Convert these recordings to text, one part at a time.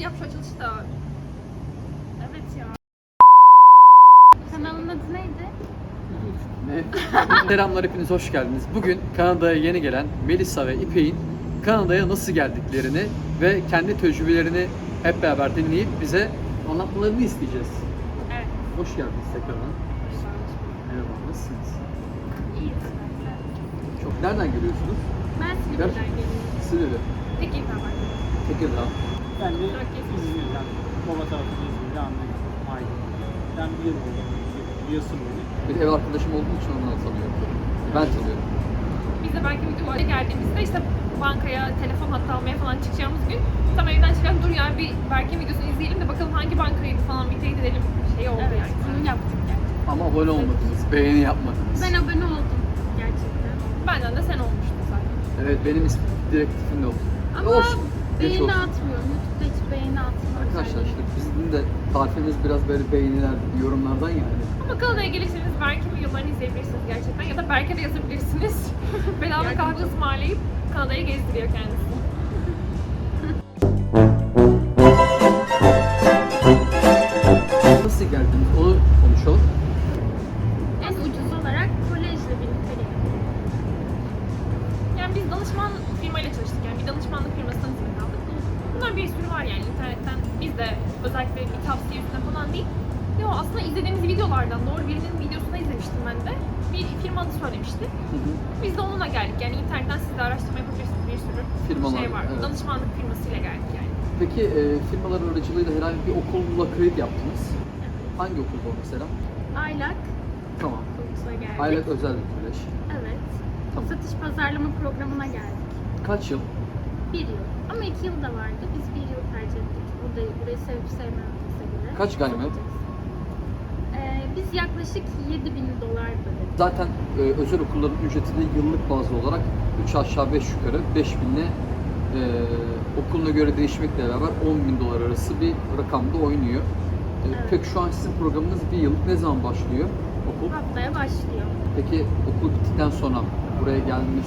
Hadi yap şu açılışı da. Evet ya. Kanalın adı neydi? Ne? Selamlar hepiniz hoş geldiniz. Bugün Kanada'ya yeni gelen Melisa ve İpek'in Kanada'ya nasıl geldiklerini ve kendi tecrübelerini hep beraber dinleyip bize anlatmalarını isteyeceğiz. Evet. Hoş geldiniz tekrardan. Merhaba, nasılsınız? İyi. Çok nereden geliyorsunuz? Ben Silivri'den geliyorum. Silivri. Tekirdağ var. Tekirdağ. Ben de. İzmir'den, baba tarafı İzmir'de, anne Aydın. Ben bir yıl oldu. Biliyorsun beni. Bir ev arkadaşım olduğu için ondan tanıyorum. Ben tanıyorum. Biz de belki videoya geldiğimizde işte bankaya telefon hattı almaya falan çıkacağımız gün tam evden çıkan dur ya bir Berk'in videosunu izleyelim de bakalım hangi bankaydı falan bir teyit edelim şey oldu Evet, yani. bunu yaptık gerçekten. Ama abone olmadınız, beğeni yapmadınız. Ben abone oldum gerçekten. Benden de sen olmuştun zaten. Evet benim direktifim de oldu. Ama Olsun, atmıyorum. Beğeni atmıyorum. Arkadaşlar işte bizim de tarifimiz biraz böyle beğeniler, yorumlardan yani. Ama Kanada'ya gelirseniz Berk'in videolarını izleyebilirsiniz gerçekten ya da Berk'e de yazabilirsiniz. Bedava kahve ısmarlayıp Kanada'yı gezdiriyor kendisi. Bunlar bir sürü var yani internetten. Biz de özellikle bir tavsiye üstüne falan değil. Yo aslında izlediğimiz videolardan doğru birinin videosunu izlemiştim ben de. Bir firma adı söylemişti. Biz de onunla geldik yani internetten siz de araştırma yapabilirsiniz bir sürü Firmalar, şey var. evet. Danışmanlık firmasıyla geldik yani. Peki e, firmalar aracılığıyla herhangi bir okulla kredi yaptınız. Hangi okul bu mesela? Aylak Tamam. geldik. Aylak özel bir kolej. Evet. Tamam. Satış pazarlama programına geldik. Kaç yıl? Bir yıl. Ama iki yıl da vardı. Biz bir yıl tercih ettik. Burayı, burayı sevip sevmememize göre. Kaç gayrimenkul? Ee, biz yaklaşık 7000 dolar ödedik. Zaten e, özel okulların ücreti de yıllık bazlı olarak 3 aşağı 5 yukarı 5 binle e, okuluna göre değişmekle beraber 10 bin dolar arası bir rakamda oynuyor. E, Evet. Peki şu an sizin programınız bir yıllık ne zaman başlıyor okul? Haftaya başlıyor. Peki okul bittikten sonra buraya gelme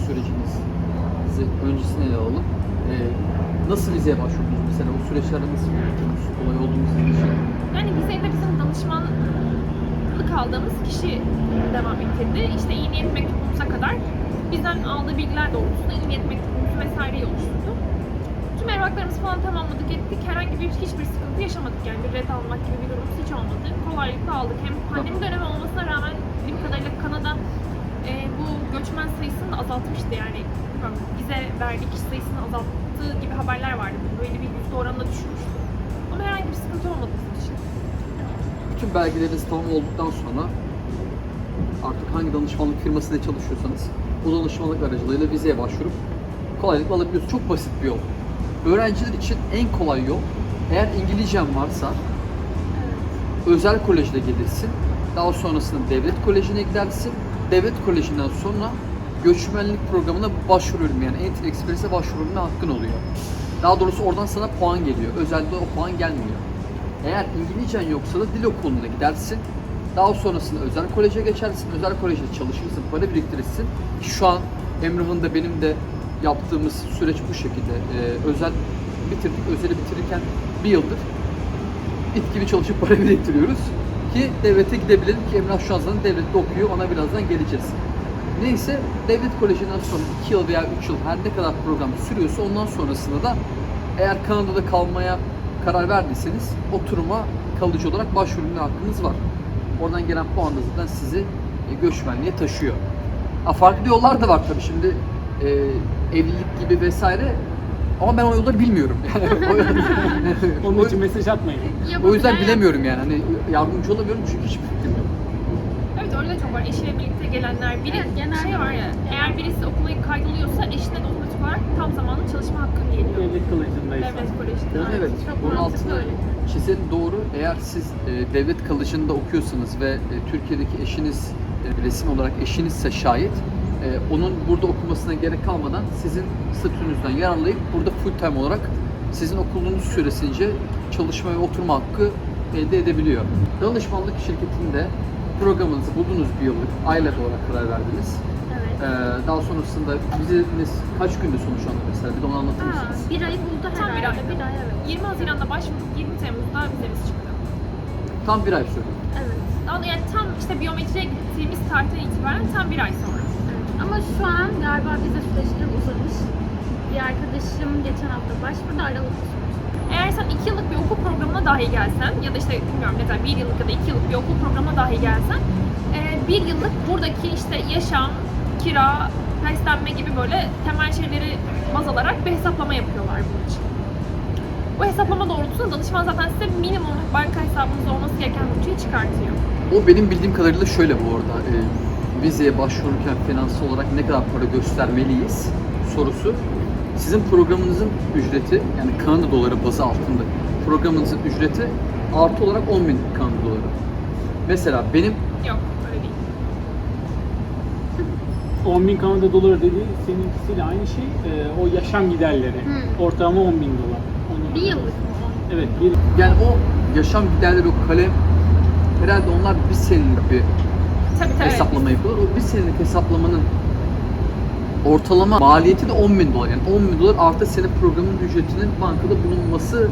sürecinizi öncesine ele alalım. Ee, nasıl vizeye başvurdunuz mesela? O süreçlerde nasıl yürüttünüz? Kolay oldu mu sizin için? Yani vizeyi de bizim danışmanlık aldığımız kişi devam ettirdi. İşte iyi niyet mektubumuza kadar bizden aldığı bilgiler doğrultusunda iyi niyet mektubumuzu vesaireyi oluşturdu. Tüm evraklarımızı falan tamamladık ettik. Herhangi bir hiçbir sıkıntı yaşamadık yani bir red almak gibi bir durumumuz hiç olmadı. Kolaylıkla aldık. Hem pandemi dönemi olmasına rağmen bildiğim kadarıyla Kanada e, bu göçmen sayısını da azaltmıştı yani. Bilmiyorum, bize verdiği kişi sayısını azalttığı gibi haberler vardı. Böyle bir yüzde oranında düşürmüştü. Ama herhangi bir sıkıntı olmadı bizim için. Bütün belgeleriniz tamam olduktan sonra artık hangi danışmanlık firmasıyla çalışıyorsanız o danışmanlık aracılığıyla vizeye başvurup kolaylıkla alabiliyorsunuz. Çok basit bir yol. Öğrenciler için en kolay yol eğer İngilizcen varsa özel kolejde gelirsin. Daha sonrasında devlet kolejine gidersin. Devlet kolejinden sonra göçmenlik programına başvuruyorum yani Entry Express'e başvurulma hakkın oluyor. Daha doğrusu oradan sana puan geliyor. Özelde o puan gelmiyor. Eğer İngilizcen yoksa da dil okuluna gidersin. Daha sonrasında özel koleje geçersin. Özel kolejde çalışırsın, para biriktirirsin. Şu an Emrah'ın da benim de yaptığımız süreç bu şekilde. Ee, özel bitirdik, özeli bitirirken bir yıldır it gibi çalışıp para biriktiriyoruz ki devlete gidebilelim ki Emrah şu an zaten devlette okuyor ona birazdan geleceğiz. Neyse devlet kolejinden sonra 2 yıl veya 3 yıl her ne kadar program sürüyorsa ondan sonrasında da eğer Kanada'da kalmaya karar verdiyseniz oturuma kalıcı olarak başvurma hakkınız var. Oradan gelen puan da zaten sizi e, göçmenliğe taşıyor. Ha, farklı yollar da var tabii şimdi e, evlilik gibi vesaire ama ben o yolları bilmiyorum. Onun için mesaj atmayın. o yüzden bilemiyorum yani. Hani yardımcı olamıyorum çünkü hiçbir fikrim. Evet çok var. Eşiyle birlikte gelenler. Biri Evet, genelde şey var ya, öyle. eğer birisi okula kaydoluyorsa eşine de otomatik olarak tam zamanlı çalışma hakkı geliyor. Devlet kılıcındaysan. Devlet. Yani evet, çok bunun altını öyle. çizelim doğru. Eğer siz e, devlet kalıcında okuyorsanız ve e, Türkiye'deki eşiniz e, resim olarak eşinizse şayet e, onun burada okumasına gerek kalmadan sizin statünüzden yararlayıp burada full time olarak sizin okulunuz süresince çalışma ve oturma hakkı elde edebiliyor. Danışmanlık şirketinde programınızı buldunuz bir yıllık, aylık olarak karar verdiniz. Evet. Ee, daha sonrasında vizeniz kaç günde sonuçlandı mesela? Bir de onu anlatır Ha, mısınız? bir ayı buldu Tam bir herhalde. ay. Bir ay evet. 20 Haziran'da başvurduk, 20 Temmuz'da vizemiz çıktı. Tam bir ay sürdü. Evet. Ama yani tam işte biyometriye gittiğimiz tarihten itibaren tam bir ay sonra. evet. Ama şu an galiba vize süreçleri uzamış. Bir arkadaşım geçen hafta başvurdu Aralık'ta sonuç. Eğer sen 2 yıllık bir okul programına dahi gelsen ya da işte bilmiyorum ne kadar 1 yıllık ya da 2 yıllık bir okul programına dahi gelsen 1 yıllık buradaki işte yaşam, kira, beslenme gibi böyle temel şeyleri baz alarak bir hesaplama yapıyorlar bunun için. Bu hesaplama doğrultusunda danışman zaten size minimum banka hesabınız olması gereken bütçeyi çıkartıyor. O benim bildiğim kadarıyla şöyle bu arada. e, vizeye başvururken finansal olarak ne kadar para göstermeliyiz sorusu. Sizin programınızın ücreti yani Kanada doları bazı altında programınızın ücreti artı olarak 10 bin Kanada doları. Mesela benim Yok öyle değil. 10 bin Kanada doları dediği seninkisiyle aynı şey. Ee, o yaşam giderleri. Hı. Ortalama 10 bin dolar. Bir yıllık mı? Evet, bir yani o yaşam giderleri o kalem herhalde onlar bir senelik bir Tabii tabii. hesaplama yapıyorlar. O bir senelik hesaplamanın ortalama maliyeti de 10 bin dolar. Yani 10 bin dolar artı senin programın ücretinin bankada bulunması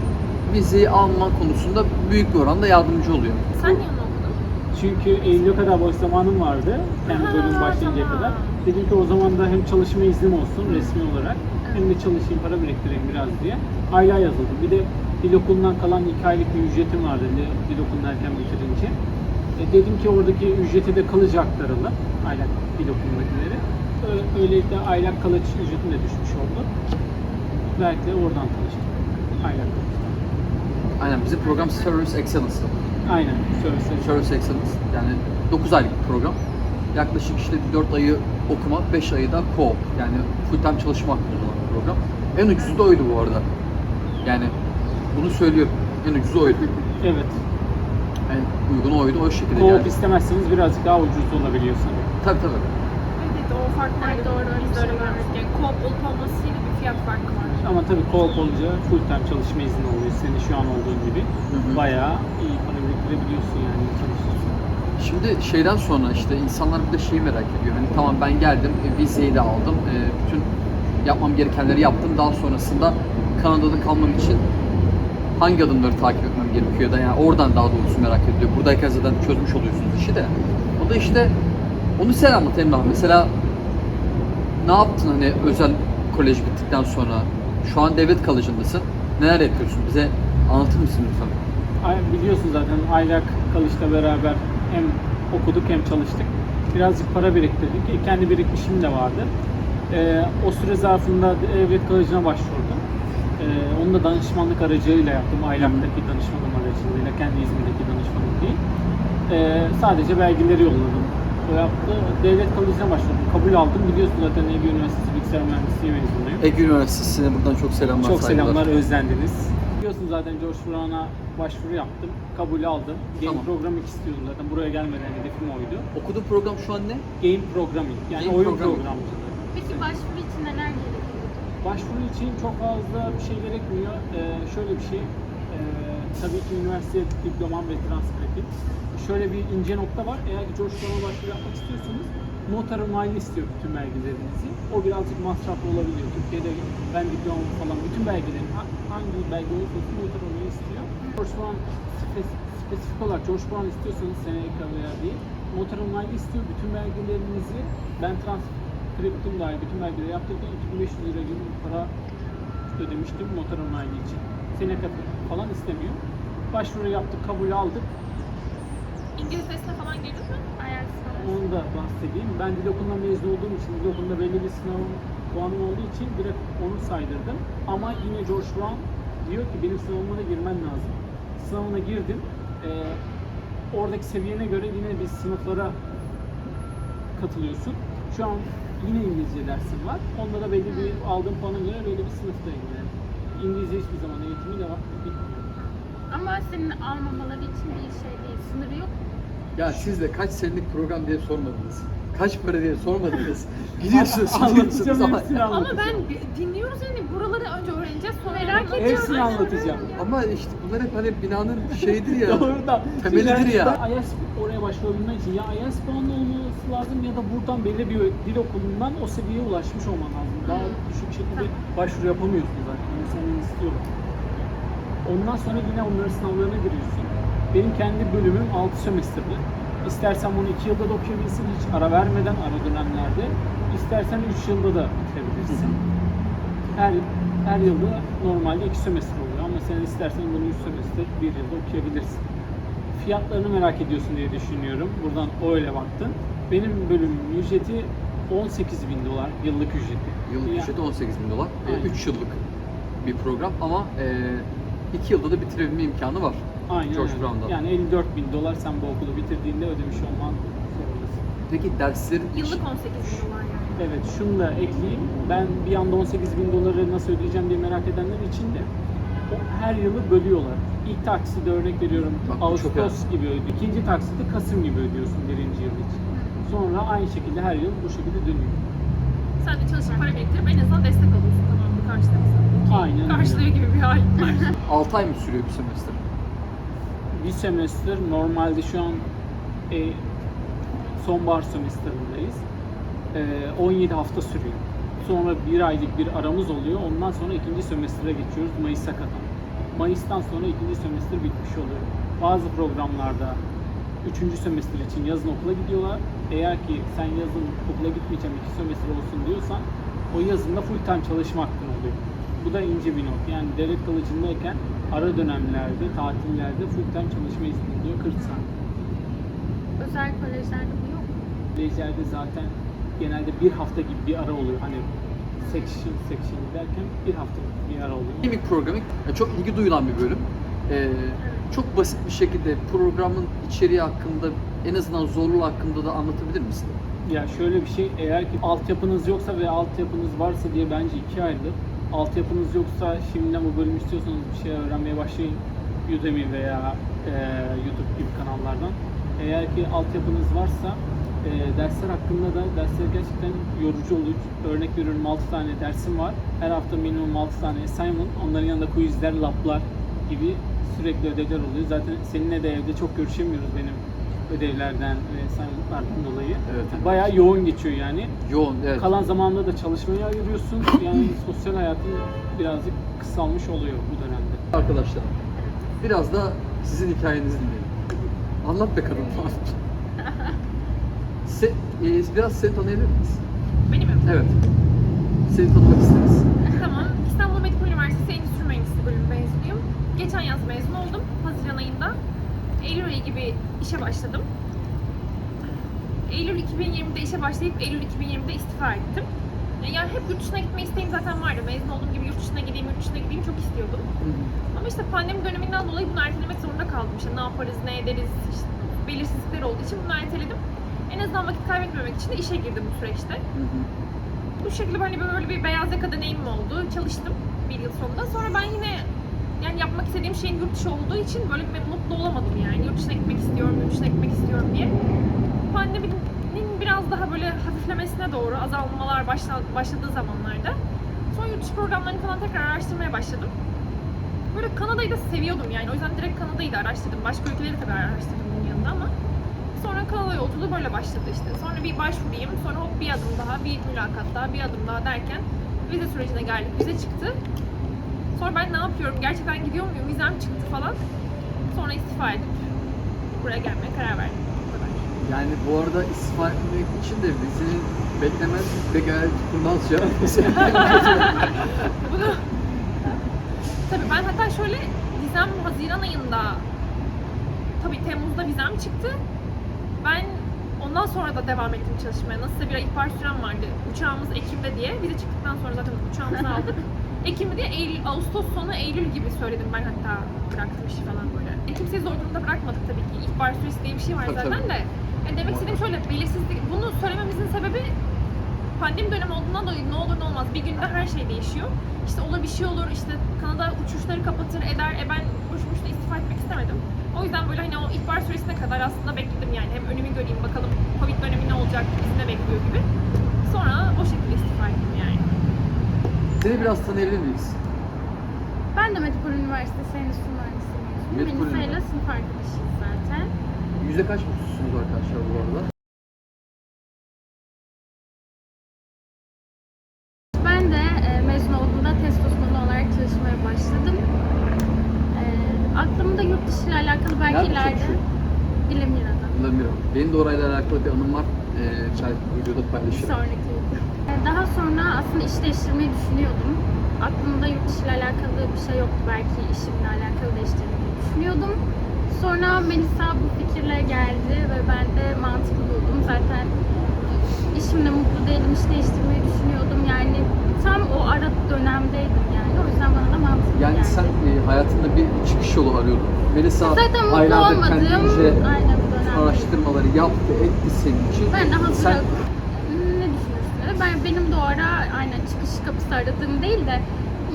vizeyi alma konusunda büyük bir oranda yardımcı oluyor. Sen niye? Çünkü Eylül'e kadar boş zamanım vardı. Kendi Ha, bölüm başlayıncaya kadar. Dedim ki o zaman da hem çalışma iznim olsun resmi olarak hem de çalışayım, para biriktireyim biraz diye. Aylığa yazıldım. Bir de dil okulundan kalan iki aylık bir ücretim vardı dil, okulunu erken bitirince. E, dedim ki oradaki ücreti de kalıcı aktaralım. Aylak dil okulundakileri. Öyle, böylelikle aylak kalıcı ücretim de düşmüş oldu. Belki de oradan tanıştım. Aylak kalıcıdan. Aynen bizim program Service Excellence. Aynen. Söylesene. Service Excellence yani 9 aylık bir program. Yaklaşık işte 4 ayı okuma, 5 ayı da co-op yani full time çalışma hakkında olan bir program. En ucuzu da oydu bu arada. Yani bunu söylüyorum. En ucuzu oydu. Evet. En uygun oydu o şekilde Co-op yani. istemezseniz birazcık daha ucuz olabiliyor sanırım. Tabii tabii. Evet o fark var. Evet, doğru, öyle Biz de öyle bir şey var. Yani co-op olup olmasıyla bir fiyat farkı var. Ama tabii co-op olunca full time çalışma izni oluyor. Senin şu an olduğun gibi. Hı hı. Bayağı iyi para biriktirebiliyorsun yani çalışıyorsun. Şimdi şeyden sonra işte insanlar bir de şeyi merak ediyor. Hani tamam ben geldim, e, vizeyi de aldım, e, bütün yapmam gerekenleri yaptım. Daha sonrasında Kanada'da kalmam için hangi adımları takip etmem gerekiyor da yani oradan daha doğrusu merak ediyor. Buradayken zaten çözmüş oluyorsunuz işi de. O da işte onu sen anlat Emrah. Mesela ne yaptın hani özel kolej bittikten sonra? Şu an devlet kalıcındasın. Neler yapıyorsun? Bize anlatır mısın lütfen? Biliyorsun zaten aylak kalışla beraber hem okuduk hem çalıştık. Birazcık para biriktirdik. E, Kendi birikmişim de vardı. Ee, o süre zarfında devlet kalıcına başvurdum. Ee, onu da danışmanlık aracılığıyla yaptım. Aylaktaki danışmanım aracılığıyla. Kendi İzmir'deki danışmanım değil. Ee, sadece belgeleri yolladım. O yaptı. Devlet kalıcına başvurdum. Kabul aldım. Biliyorsun zaten Ege Üniversitesi Bilgisayar Mühendisliği mezunuyum. Ege Üniversitesi'ne buradan çok selamlar, Çok saygılar. selamlar, özlendiniz. Biliyorsun zaten George Brown'a başvuru yaptım. Kabul aldım. Game Tamam. Programming istiyordum zaten. Buraya gelmeden hedefim oydu. Okuduğun program şu an ne? Game Programming yani Game oyun programming. programcılığı. Peki başvuru için neler gerekiyor? Başvuru için çok fazla bir şey gerekmiyor. Ee, şöyle bir şey, ee, tabii ki üniversite diplomam ve transkriptim. Şöyle bir ince nokta var. Eğer ki Brown'a başvuru yapmak istiyorsanız noter onaylı istiyor bütün belgelerinizi. O birazcık masraflı olabiliyor. Türkiye'de ben diplomam falan bütün belgelerim ha- hangi belge olursa olsun noter onayı istiyor. George Brown spe- spesifik olarak George Brown istiyorsanız SNK veya değil noter onaylı istiyor. Bütün belgelerinizi ben transkriptim dahil bütün belgeleri yaptırırken 2500 lira gibi bir para ödemiştim noter onaylı için. Seneka falan istemiyor. Başvuru yaptık, kabul aldık. İngiliz testine falan girdin mi? IELTS. Onu da bahsedeyim. Ben dil okulundan mezun olduğum için, dil okulunda belli bir sınav puanım olduğu için direkt onu saydırdım. Ama yine George Brown diyor ki benim sınavıma da girmen lazım. Sınavına girdim. Ee, oradaki seviyene göre yine bir sınıflara katılıyorsun. Şu an yine İngilizce dersim var. Onda da belli bir aldığım puana göre belli bir sınıftayım yani. İngilizce hiçbir zaman eğitimi devam bitmiyor. Ama senin almamaları için bir şey değil. Sınırı yok. Ya siz de kaç senelik program diye sormadınız. kaç para diye sormadınız. Gidiyorsunuz, Anlatacağım ama, Ama ben dinliyoruz yani buraları önce öğreneceğiz sonra Merak ediyorum. Hepsini anlatacağım. ama işte bunlar hep hani binanın şeyidir ya. Doğru da. Temelidir ya. IELTS oraya başvurabilmen için ya IELTS puanlı olması lazım ya da buradan belli bir dil okulundan o seviyeye ulaşmış olman lazım. Daha düşük şekilde başvuru yapamıyorsun zaten. Yani senden istiyorlar. Ondan sonra yine onların sınavlarına giriyorsun. Benim kendi bölümüm 6 semesterli. İstersen bunu 2 yılda da okuyabilirsin hiç ara vermeden ara dönemlerde. İstersen 3 yılda da bitirebilirsin. Her her yılda normalde 2 semester oluyor ama sen istersen bunu 3 semester 1 yılda okuyabilirsin. Fiyatlarını merak ediyorsun diye düşünüyorum. Buradan öyle baktın. Benim bölümümün ücreti 18 bin dolar yıllık ücreti. Yıllık Ya- ücreti 18 bin dolar. Aynen. 3 yıllık bir program ama 2 yılda da bitirebilme imkanı var. Aynen George öyle. Brown'dan. Yani 54 bin dolar sen bu okulu bitirdiğinde ödemiş olman zorundasın. Peki derslerin Yıllık 18 bin dolar yani. Evet şunu da ekleyeyim. Ben bir anda 18 bin doları nasıl ödeyeceğim diye merak edenler için de o her yılı bölüyorlar. İlk takside örnek veriyorum Bak bu çok Ağustos gibi ödüyor. İkinci taksidi Kasım gibi ödüyorsun birinci yıl için. Sonra aynı şekilde her yıl bu şekilde dönüyor. Sen de çalışıp para biriktirip en azından destek alıyorsun tamam mı karşılığında. Aynen öyle. Karşılığı gibi bir hal var. 6 ay mı sürüyor bir semester? Bir semester normalde şu an e, sonbahar semesterındayız. E, 17 hafta sürüyor. Sonra bir aylık bir aramız oluyor. Ondan sonra ikinci semestere geçiyoruz Mayıs'a kadar. Mayıs'tan sonra ikinci semester bitmiş oluyor. Bazı programlarda üçüncü semester için yazın okula gidiyorlar. Eğer ki sen yazın okula gitmeyeceğim iki semester olsun diyorsan o yazında full time çalışma hakkın oluyor. Bu da ince bir not. Yani devlet kalıcındayken ara dönemlerde, tatillerde full time çalışma izni oluyor 40 saat. Özel kolejlerde bu yok. Kolejlerde zaten genelde bir hafta gibi bir ara oluyor. Hani section section derken bir haftalık bir ara oluyor. Programming yani çok ilgi duyulan bir bölüm. Ee, çok basit bir şekilde programın içeriği hakkında en azından zorluğu hakkında da anlatabilir misin? Ya şöyle bir şey, eğer ki altyapınız yoksa ve altyapınız varsa diye bence iki ayrılır. Altyapınız yoksa şimdiden bu bölümü istiyorsanız bir şey öğrenmeye başlayın. Udemy veya e, YouTube gibi kanallardan. Eğer ki altyapınız varsa e, dersler hakkında da dersler gerçekten yorucu oluyor. Örnek veriyorum 6 tane dersim var. Her hafta minimum 6 tane assignment. Onların yanında quizler, lablar gibi sürekli ödevler oluyor. Zaten seninle de evde çok görüşemiyoruz benim ödevlerden ve dolayı. Evet. Bayağı yoğun geçiyor yani. Yoğun, evet. Kalan zamanda da çalışmaya ayırıyorsun. Yani sosyal hayatın birazcık kısalmış oluyor bu dönemde. Arkadaşlar, biraz da sizin hikayenizi dinleyelim. Anlat be kadın falan. Se, e, biraz seni tanıyabilir miyiz? Benim mi? Evet. Seni tanımak isteriz. Tamam. İstanbul Medipol Üniversitesi Endüstri Mühendisliği bölümü mezunuyum. Geçen yaz mezun oldum. Haziran ayında. Eylül ayı gibi işe başladım. Eylül 2020'de işe başlayıp Eylül 2020'de istifa ettim. Yani hep yurt dışına gitme isteğim zaten vardı. Mezun olduğum gibi yurt dışına gideyim, yurt dışına gideyim çok istiyordum. Ama işte pandemi döneminden dolayı bunu ertelemek zorunda kaldım. İşte ne yaparız, ne ederiz, işte belirsizlikler olduğu için bunu erteledim. En azından vakit kaybetmemek için de işe girdim bu süreçte. Bu şekilde hani böyle bir beyaz yaka deneyimim oldu. Çalıştım bir yıl sonunda. Sonra ben yine yani yapmak istediğim şeyin yurt dışı olduğu için böyle bir mutlu olamadım yani. Yurt dışına gitmek istiyorum, yurt dışına gitmek istiyorum diye. Pandeminin biraz daha böyle hafiflemesine doğru azalmalar başla- başladığı zamanlarda son yurt dışı programlarını falan tekrar araştırmaya başladım. Böyle Kanada'yı da seviyordum yani. O yüzden direkt Kanada'yı da araştırdım. Başka ülkeleri tabii araştırdım bunun yanında ama Sonra Kanada yolculuğu böyle başladı işte. Sonra bir başvurayım, sonra hop bir adım daha, bir mülakat daha, bir adım daha derken vize sürecine geldik, vize çıktı. Sonra ben ne yapıyorum, gerçekten gidiyor muyum, vizem çıktı falan. Sonra istifa edip buraya gelmeye karar verdim. Yani bu arada istifa etmek için de vizinin beklemez ve gayet kurnazca. Bunu... Tabii ben hatta şöyle vizem Haziran ayında tabii Temmuz'da vizem çıktı. Ben ondan sonra da devam ettim çalışmaya. Nasılsa bir ihbar sürem vardı. Uçağımız Ekim'de diye. Vize çıktıktan sonra zaten uçağımızı aldık. Ekim'de diye Eylül, Ağustos sonu Eylül gibi söyledim ben hatta bıraktım işi falan böyle. E, kimseyi zor durumda bırakmadık tabii ki. İhbar süresi diye bir şey var zaten tabii. de. Yani demek istediğim şöyle belirsizlik. Bunu söylememizin sebebi pandemi dönemi olduğundan dolayı ne olur ne olmaz bir günde her şey değişiyor. İşte olur bir şey olur işte Kanada uçuşları kapatır eder e ben boşuna istifa etmek istemedim. O yüzden böyle hani o ihbar süresine kadar aslında bekledim yani. Hem önümü göreyim bakalım Covid dönemi ne olacak, bizi ne bekliyor gibi. Sonra o şekilde istifa ettim yani. Seni biraz tanıyabilir miyiz? Ben de Medipol Üniversitesi Endüstri Mühendisliği mezunuyum. Medipol Melisa ile sınıf arkadaşıyız zaten. Yüzde kaç mutlusunuz arkadaşlar bu arada? Ben de e, mezun olduğumda test uzmanı olarak çalışmaya başladım. E, aklımda yurt dışı ile alakalı belki Nerede ileride çalışıyorsun? Bilemira'da. Bilmiyorum. Benim alakalı bir anım var. Ee, belki videoda Bir paylaşırım. sonraki video. E, Daha sonra aslında iş değiştirmeyi düşünüyordum. Aklımda yurt ile alakalı bir şey yoktu. Belki işimle alakalı değiştirmeyi düşünüyordum. Sonra Melisa bu fikirle geldi ve ben de mantıklı buldum. Zaten işimde mutlu değilim, iş değiştirmeyi düşünüyordum. Yani tam o ara dönemdeydim yani. O yüzden bana da mantıklı Yani geldi. sen e, hayatında bir çıkış yolu arıyordun. Melisa Zaten mutlu aylardır olmadığım kendince aynen. Araştırmaları yaptı, etti senin için. Ben de hazır Sen ne düşünüyorsun? dedi. Ben benim de o ara aynen çıkış kapısı aradığım değil de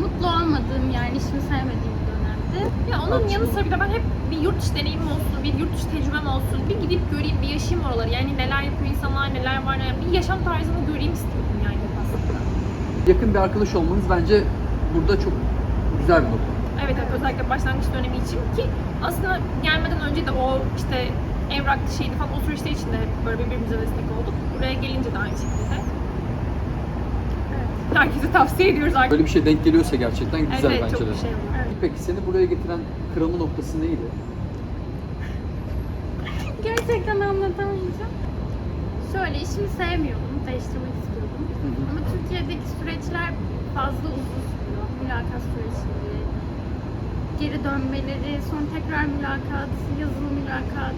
mutlu olmadığım yani işimi sevmediğim bir dönemdi. Ya onun Abi yanı sıra bir de ben hep bir yurt dışı deneyimim olsun, bir yurt dışı tecrübem olsun, bir gidip göreyim, bir yaşayayım oraları. Yani neler yapıyor insanlar, neler var, yani bir yaşam tarzını göreyim istiyorum yani aslında. yakın bir arkadaş olmanız bence burada çok güzel bir nokta. Evet, evet özellikle başlangıç dönemi için ki aslında gelmeden önce de o işte evrak şeydi falan o süreçler için de hep böyle birbirimize destek olduk. Buraya gelince de aynı şekilde. Evet. Herkese tavsiye ediyoruz artık. Böyle bir şey denk geliyorsa gerçekten güzel evet, bence çok de. bir şey olur. Evet. Peki seni buraya getiren kırılma noktası neydi? Gerçekten anlatamayacağım. Şöyle işimi sevmiyordum, değiştirmek istiyordum. Hı hı. Ama Türkiye'deki süreçler fazla uzun sürüyor. Mülakat süreçleri, geri dönmeleri, sonra tekrar mülakat, yazılı mülakat,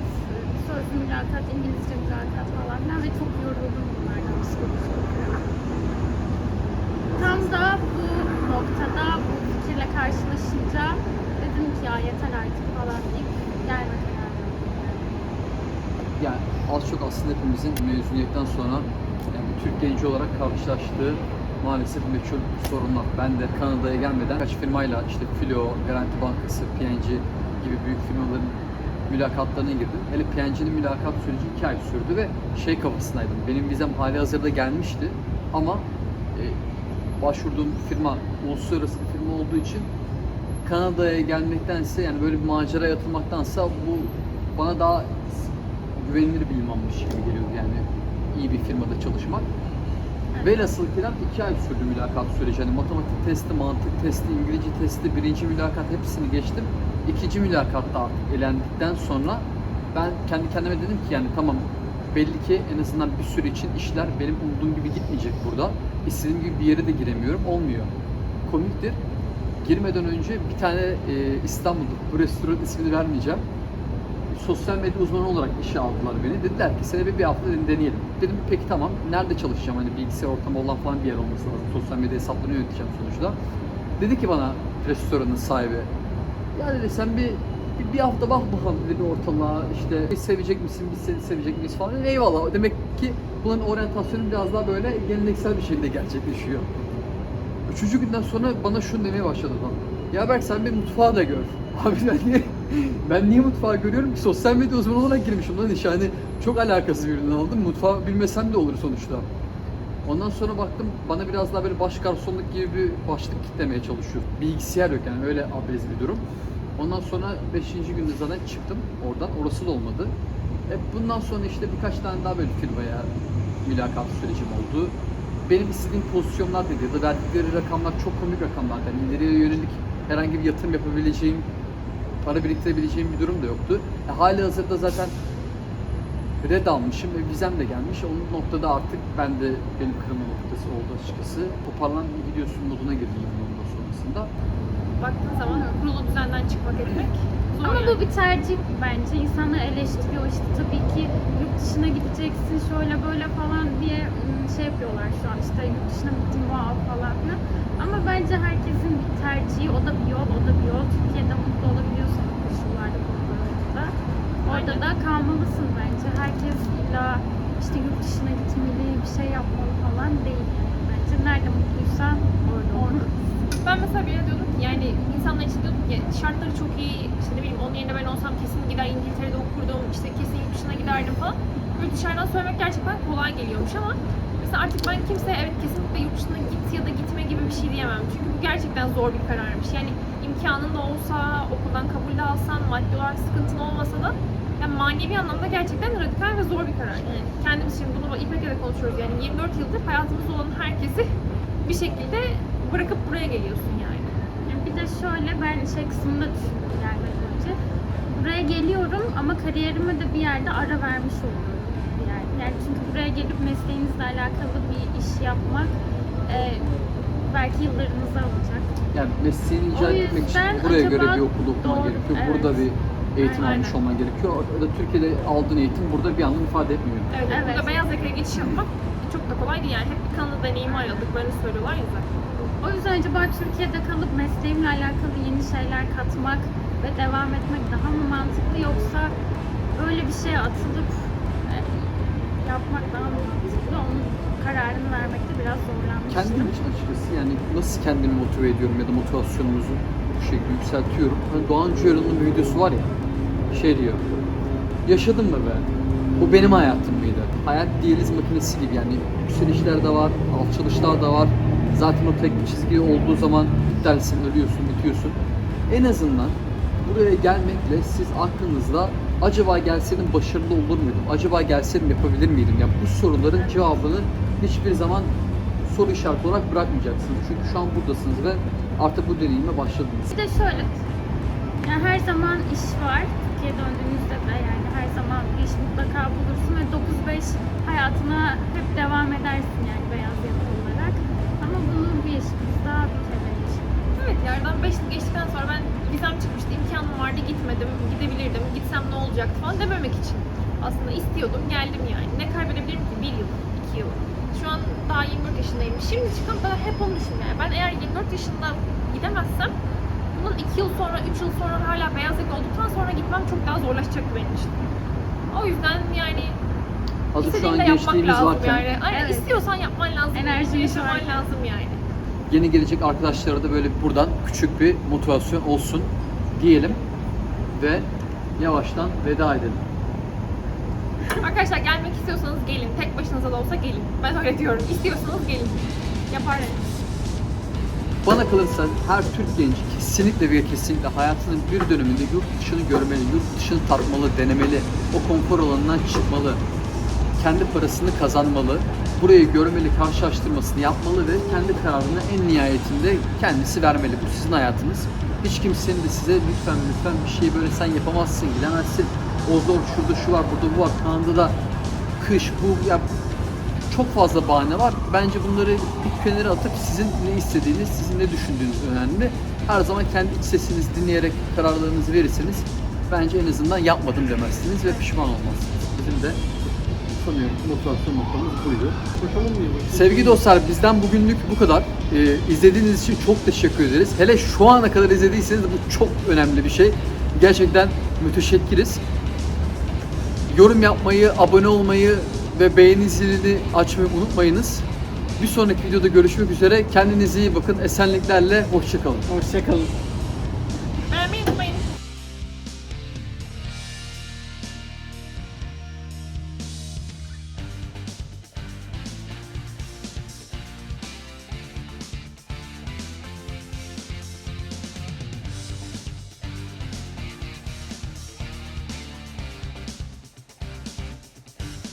sözlü mülakat, İngilizce mülakat falan filan ve çok yoruldum bunlardan psikolojik olarak. Tam da bu noktada bu fikirle karşılaşınca dedim ki ya yeter artık falan deyip gelme kararı yani. Az çok aslında hepimizin mezuniyetten sonra yani Türk genci olarak karşılaştığı maalesef meçhul sorunlar. Ben de Kanada'ya gelmeden kaç firmayla işte Filo, Garanti Bankası, PNG gibi büyük firmaların mülakatlarına girdim. Hele PNG'nin mülakat süreci iki ay sürdü ve şey kafasındaydım. Benim vizem hali hazırda gelmişti ama e, başvurduğum firma uluslararası bir firma olduğu için Kanada'ya gelmektense yani böyle bir maceraya atılmaktansa bu bana daha güvenilir bir limanmış gibi geliyordu yani iyi bir firmada çalışmak. Velhasıl kelam iki ay sürdü mülakat süreci. Hani matematik testi, mantık testi, İngilizce testi, birinci mülakat hepsini geçtim. İkinci mülakatta elendikten sonra ben kendi kendime dedim ki yani tamam belli ki en azından bir süre için işler benim umduğum gibi gitmeyecek burada. İstediğim gibi bir yere de giremiyorum. Olmuyor. Komiktir. Girmeden önce bir tane e, İstanbul'da bu restoran ismini vermeyeceğim sosyal medya uzmanı olarak işe aldılar beni. Dediler ki seni bir, bir hafta deneyelim. Dedim peki tamam nerede çalışacağım hani bilgisayar ortamı olan falan bir yer olması lazım. Sosyal medya hesaplarını yöneteceğim sonuçta. Dedi ki bana restoranın sahibi ya dedi sen bir bir, hafta bak bakalım dedi bir ortalığa işte biz sevecek misin biz seni sevecek miyiz falan. Eyvallah demek ki bunların oryantasyonu biraz daha böyle geleneksel bir şekilde gerçekleşiyor. Üçüncü günden sonra bana şunu demeye başladı adam. Ya Berk sen bir mutfağı da gör. Abi ben niye, ben niye mutfağı görüyorum ki? Sosyal medya uzmanı olarak girmişim lan işe. Hani çok alakasız bir ürün aldım. Mutfağı bilmesem de olur sonuçta. Ondan sonra baktım bana biraz daha böyle baş garsonluk gibi bir başlık kitlemeye çalışıyor. Bilgisayar yok yani öyle abez bir durum. Ondan sonra 5. günde zaten çıktım oradan. Orası da olmadı. E bundan sonra işte birkaç tane daha böyle firmaya mülakat sürecim oldu. Benim istediğim pozisyonlar dedi ya da verdikleri rakamlar çok komik rakamlar. Yani ileriye yönelik herhangi bir yatırım yapabileceğim, para biriktirebileceğim bir durum da yoktu. E, hali hazırda zaten red almışım ve vizem de gelmiş. O noktada artık ben de benim kırılma noktası oldu açıkçası. Toparlan gidiyorsun moduna girdim sonrasında. Baktığın zaman kurulu düzenden çıkmak etmek zor Ama yani. bu bir tercih bence. İnsanlar eleştiriyor işte tabii ki yurt dışına gideceksin şöyle böyle falan diye şey yapıyorlar şu an işte yurt dışına gittim wow falan filan. Ama bence herkesin bir tercihi, o da bir yol, o da bir yol. Türkiye'de mutlu olabiliyorsun bu koşullarda, koşullarda. Orada Aynen. da kalmalısın bence. Herkes illa işte yurt dışına gitmeli, bir şey yapmalı falan değil. Nerede mutluysan orada olmalısın. Ben mesela bir diyordum ki yani insanlar için diyordum ki şartları çok iyi, işte ne bileyim onun yerine ben olsam kesin İngiltere'de okurdum, işte kesin yurt dışına giderdim falan. Böyle dışarıdan söylemek gerçekten kolay geliyormuş ama mesela artık ben kimseye evet kesinlikle yurt dışına git ya da gitme gibi bir şey diyemem. Çünkü bu gerçekten zor bir kararmış. Yani imkanın da olsa, okuldan kabul de alsan, maddi olarak sıkıntın olmasa da yani manevi anlamda gerçekten radikal ve zor bir karar. Yani kendimiz için bunu İpek'le de konuşuyoruz. Yani 24 yıldır hayatımızda olan herkesi bir şekilde bırakıp buraya geliyorsun yani. Yani bir de şöyle ben şey kısmında düşündüm gelmeden önce. Buraya geliyorum ama kariyerime de bir yerde ara vermiş oluyorum yerde. Yani çünkü buraya gelip mesleğinizle alakalı bir iş yapmak e, belki yıllarınızı alacak. Yani mesleğini icra etmek için buraya göre bir okul okuman doğru- gerekiyor. evet. Burada bir eğitim Aynen. almış olman gerekiyor. Ya da Türkiye'de aldığın eğitim burada bir anlam ifade etmiyor. Evet, Evet. burada beyaz yakaya geçiş yapmak çok da kolay değil yani. Hep bir kanlı deneyimi aradıklarını söylüyorlar ya zaten. O yüzden acaba Türkiye'de kalıp mesleğimle alakalı yeni şeyler katmak ve devam etmek daha mı mantıklı yoksa böyle bir şeye atılıp e, yapmak daha mı mantıklı? Onun kararını vermekte biraz zorlanmıştım. Kendim için açıkçası yani nasıl kendimi motive ediyorum ya da motivasyonumuzu bu şekilde yükseltiyorum. Hani Doğan Cüyaran'ın bir videosu var ya şey diyor. Yaşadım mı be? Bu benim hayatım mıydı? Hayat diyaliz makinesi gibi yani yükselişler de var, alçalışlar da var. Zaten o tek bir çizgi olduğu zaman iptalsin, ölüyorsun, bitiyorsun. En azından buraya gelmekle siz aklınızda acaba gelseydim başarılı olur muydum? Acaba gelseydim yapabilir miydim? Yani bu soruların cevabını hiçbir zaman soru işareti olarak bırakmayacaksınız. Çünkü şu an buradasınız ve artık bu deneyime başladınız. Bir de şöyle, yani her zaman iş var. Türkiye'ye döndüğünüzde de yani her zaman bir iş mutlaka bulursun ve 9-5 hayatına hep devam edersin yani beyaz yakalı olarak. Ama bunu bir yaşımızda bir kere. Evet yerden 5 yıl geçtikten sonra ben vizem çıkmıştı, imkanım vardı gitmedim, gidebilirdim, gitsem ne olacaktı falan dememek için. Aslında istiyordum, geldim yani. Ne kaybedebilirim ki? 1 yıl, 2 yıl. Şu an daha 24 yaşındayım. Şimdi çıkıp daha hep onu düşünüyorum. Yani ben eğer 24 yaşında gidemezsem 2 yıl sonra, 3 yıl sonra hala beyaz yaka olduktan sonra gitmem çok daha zorlaşacak benim için. O yüzden yani Hazır şu an gençliğimiz lazım varken yani. Aynen Evet. istiyorsan yapman lazım. Enerjin yaşaman varken. lazım yani. yeni gelecek arkadaşlara da böyle buradan küçük bir motivasyon olsun diyelim ve yavaştan veda edelim. Arkadaşlar gelmek istiyorsanız gelin. Tek başınıza da olsa gelin. Ben öyle diyorum. İstiyorsanız gelin. Yaparlar. Bana kalırsa her Türk genci kesinlikle ve kesinlikle hayatının bir döneminde yurt dışını görmeli, yurt dışını tatmalı, denemeli, o konfor alanından çıkmalı, kendi parasını kazanmalı, burayı görmeli, karşılaştırmasını yapmalı ve kendi kararını en nihayetinde kendisi vermeli. Bu sizin hayatınız. Hiç kimsenin de size lütfen lütfen bir şeyi böyle sen yapamazsın, gidemezsin. O zor, şurada şu var, burada bu var, Kanada'da kış, bu ya çok fazla bahane var. Bence bunları bir kenara atıp sizin ne istediğiniz, sizin ne düşündüğünüz önemli. Her zaman kendi iç sesinizi dinleyerek kararlarınızı verirseniz bence en azından yapmadım demezsiniz ve pişman olmazsınız. Bizim de sanıyorum motivasyon noktamız buydu. Sevgili dostlar bizden bugünlük bu kadar. Ee, izlediğiniz için çok teşekkür ederiz. Hele şu ana kadar izlediyseniz bu çok önemli bir şey. Gerçekten müteşekkiriz. Yorum yapmayı, abone olmayı ve beğeni zilini açmayı unutmayınız. Bir sonraki videoda görüşmek üzere. Kendinize iyi bakın. Esenliklerle hoşçakalın. Hoşçakalın.